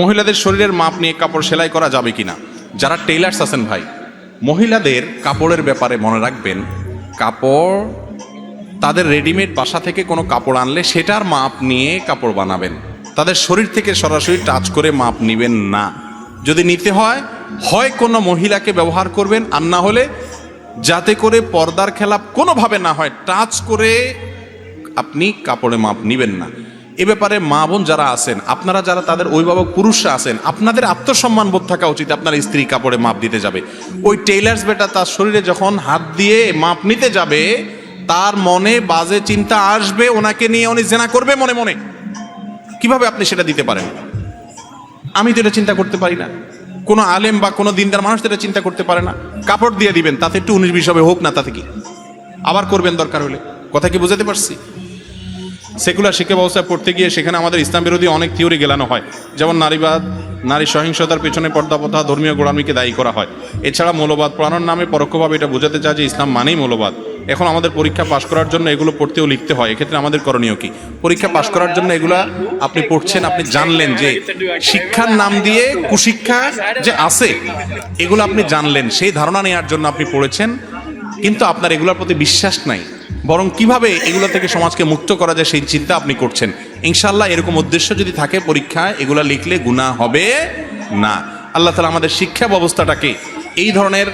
মহিলাদের শরীরের মাপ নিয়ে কাপড় সেলাই করা যাবে কিনা? যারা টেইলার্স আছেন ভাই, মহিলাদের কাপড়ের ব্যাপারে মনে রাখবেন, কাপড়, তাদের রেডিমেড বাসা থেকে কোনো কাপড় আনলে সেটার মাপ নিয়ে কাপড় বানাবেন। তাদের শরীর থেকে সরাসরি টাচ করে মাপ নেবেন না। যদি নিতে হয় হয় কোনো মহিলাকে ব্যবহার করবেন, আর না হলে যাতে করে পর্দার খেলাপ কোনোভাবে না হয় টাচ করে আপনি কাপড়ে মাপ নিবেন না। এ ব্যাপারে মা বোন যারা আছেন, আপনারা যারা তাদের অভিভাবক পুরুষরা আছেন, আপনাদের আত্মসম্মান বোধ থাকা উচিত আপনার স্ত্রী কাপড়ে মাপ দিতে যাবে। ওই টেইলার্স বেটা তার শরীরে যখন হাত দিয়ে মাপ নিতে যাবে, তার মনে বাজে চিন্তা আসবে, ওনাকে নিয়ে উনি জেনা করবে মনে মনে। কীভাবে আপনি সেটা দিতে পারেন? আমি তো এটা চিন্তা করতে পারি না। কোনো আলেম বা কোনো দিনদার মানুষ তো এটা চিন্তা করতে পারে না। কাপড় দিয়ে দিবেন, তাতে একটু উনিশ বিশ হবে, হোক না তাতে কি। আবার করবেন দরকার হলে। কথা কি বুঝাতে পারছি? সেকুলার শিক্ষা ব্যবস্থায় পড়তে গিয়ে সেখানে আমাদের ইসলাম বিরোধী অনেক থিওরি গেলানো হয়। যেমন নারীবাদ, নারী সহিংসতার পেছনে পর্দাপথা ধর্মীয় গোড়ামিকে দায়ী করা হয়। এছাড়া মৌলবাদ পড়ানোর নামে পরোক্ষভাবে এটা বোঝাতে চায় যে ইসলাম মানেই মৌলবাদ। এখন আমাদের পরীক্ষা পাশ করার জন্য এগুলো পড়তেও লিখতে হয়। এক্ষেত্রে আমাদের করণীয় কি? পরীক্ষা পাশ করার জন্য এগুলা আপনি পড়ছেন, আপনি জানলেন যে শিক্ষার নাম দিয়ে কুশিক্ষা যে আছে, এগুলো আপনি জানলেন। সেই ধারণা নেওয়ার জন্য আপনি পড়েছেন, কিন্তু আপনার এগুলোর প্রতি বিশ্বাস নাই। বরং কীভাবে এগুলো থেকে সমাজকে মুক্ত করা যায় সেই চিন্তা আপনি করছেন। ইনশাল্লাহ এরকম উদ্দেশ্য যদি থাকে পরীক্ষায়, এগুলা লিখলে গুণা হবে না। আল্লাহ তালা আমাদের শিক্ষা ব্যবস্থাটাকে এই ধরনের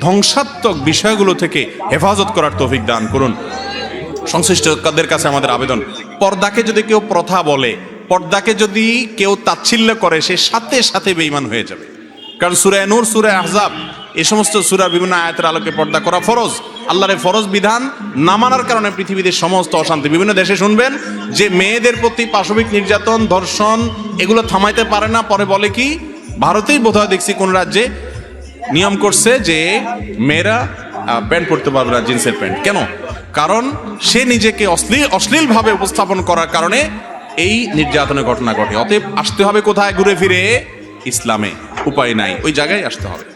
ধ্বংসাত্মক বিষয়গুলো থেকে হেফাজত করার তৌফিক দান করুন। সংশ্লিষ্টদের কাছে আমাদের আবেদন, পর্দাকে যদি কেউ প্রথা বলে, পর্দাকে যদি কেউ তাচ্ছিল্য করে, সে সাথে সাথে বেইমান হয়ে যাবে। কারণ সুরায় নূর সুরায় আহজাব, এ সমস্ত সুরার বিভিন্ন আয়াতের আলোকে পর্দা করা ফরজ। আল্লাহর ফরজ বিধান না মানার কারণে পৃথিবীতে সমস্ত অশান্তি বিভিন্ন দেশে শুনবেন, যে মেয়েদের প্রতি পাশবিক নির্যাতন, ধর্ষণ, এগুলো থামাইতে পারে না। পরে বলে কি, ভারতেই বোধহয় দেখছি কোন রাজ্যে নিয়ম করছে যে মেয়েরা প্যান্ট পরতে পারবে না, জিন্সের প্যান্ট। কেন? কারণ সে নিজেকে অশ্লীল, অশ্লীলভাবে উপস্থাপন করার কারণে এই নির্যাতনের ঘটনা ঘটে। অতএব আসতে হবে কোথায়? ঘুরে ফিরে ইসলামে। উপায় নাই। ওই জায়গায় আসতে হবে।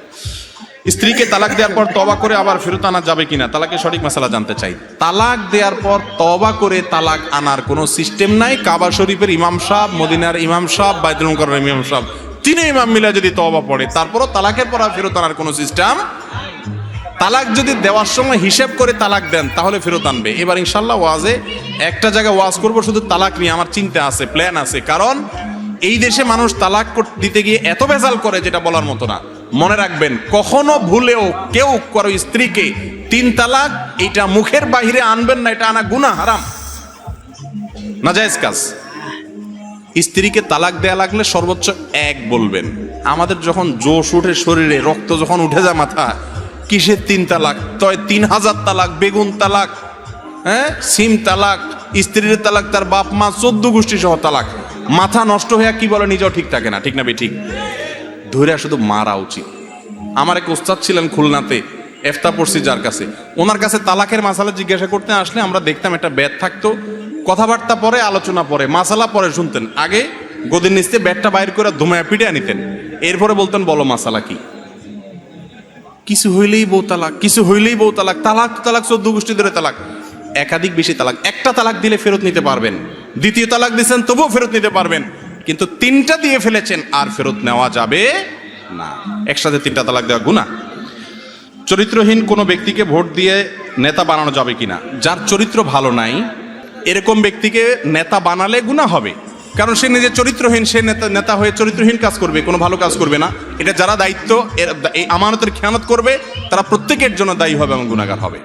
স্ত্রীকে তালাক দেওয়ার পর তবা করে আবার ফেরত আনা যাবে কিনা, তালাকের সঠিক মশালা জানতে চাই। তালাক দেওয়ার পর তবা করে তালাক আনার কোনো সিস্টেম নাই। কাবা শরীফের ইমাম সাহ মদিনার ইমাম সাহ বাইতুল মুকাররমের ইমাম সাহ তিনে ইমাম মিলা যদি তবা পড়ে, তারপরও তালাকের পর আর ফেরত আনার কোনো সিস্টেম তালাক যদি দেওয়ার সময় হিসেব করে তালাক দেন, তাহলে ফেরত আনবে। এবার ইনশাল্লাহ ওয়াজে একটা জায়গায় ওয়াজ করব, শুধু তালাক নিয়ে আমার চিন্তা আছে প্ল্যান আছে। কারণ এই দেশে মানুষ তালাক দিতে গিয়ে এত ভেজাল করে, যেটা বলার মতো না। মনে রাখবেন, কখনো ভুলেও কেউ কারও স্ত্রীকে তিন তালাক, এটা মুখের বাহিরে আনবেন না, এটা আনা গুনা হারাম। নাজায়েজ কাজ। স্ত্রীকে তালাক দেয়া লাগলে সর্বোচ্চ এক বলবেন, আমাদের যখন জোশ উঠে শরীরে, রক্ত যখন উঠে যায় মাথা, কিসের তিন তালাক? তয় তিন হাজার তালাক, বেগুন তালাক হ্যাঁ? সিম তালাক, স্ত্রীর তালাক, তার বাপ মা, চোদ্দ গোষ্ঠী সহ তালাক। মাথা নষ্ট হয়ে কি বলে, নিজেও ঠিক থাকে না, ঠিক না বে ঠিক? ধৈর্য শুধু মারা উচিত। আমার এক ওস্তাদ ছিলেন খুলনাতে এফতা পড়ছি যার কাছে। ওনার কাছে তালাকের মাসালা জিজ্ঞাসা করতে আসলে আমরা দেখতাম একটা ব্যাট থাকতো। কথাবার্তা পরে, আলোচনা পরে, মাসালা পরে শুনতেন। আগে গদির নিচতে ব্যাটটা বাইর করে ধুমায় পিটে আনিতেন এরপরে বলতেন, বলো মাসালা কি? কিছু হইলেই বউ তালাক, কিছু হইলেই বউ তালাক তালাক তালাক, চোদ্দ গোষ্ঠী ধরে তালাক। একাধিক বেশি তালাক, একটা তালাক দিলে ফেরত নিতে পারবেন। দ্বিতীয় তালাক দিয়েছেন তবুও ফেরত নিতে পারবেন। কিন্তু তিনটা দিয়ে ফেলেছেন, আর ফেরত নেওয়া যাবে না। একসাথে তিনটা তালাক দেওয়া গুণা চরিত্রহীন কোনো ব্যক্তিকে ভোট দিয়ে নেতা বানানো যাবে কিনা, যার চরিত্র ভালো নাই, এরকম ব্যক্তিকে নেতা বানালে গুণা হবে। কারণ সে নিজে চরিত্রহীন, সে নেতা নেতা হয়ে চরিত্রহীন কাজ করবে, কোনো ভালো কাজ করবে না। এটা যারা দায়িত্ব এই আমানতের খেয়ানত করবে, তারা প্রত্যেকের জন্য দায়ী হবে এবং গুণাগার হবে।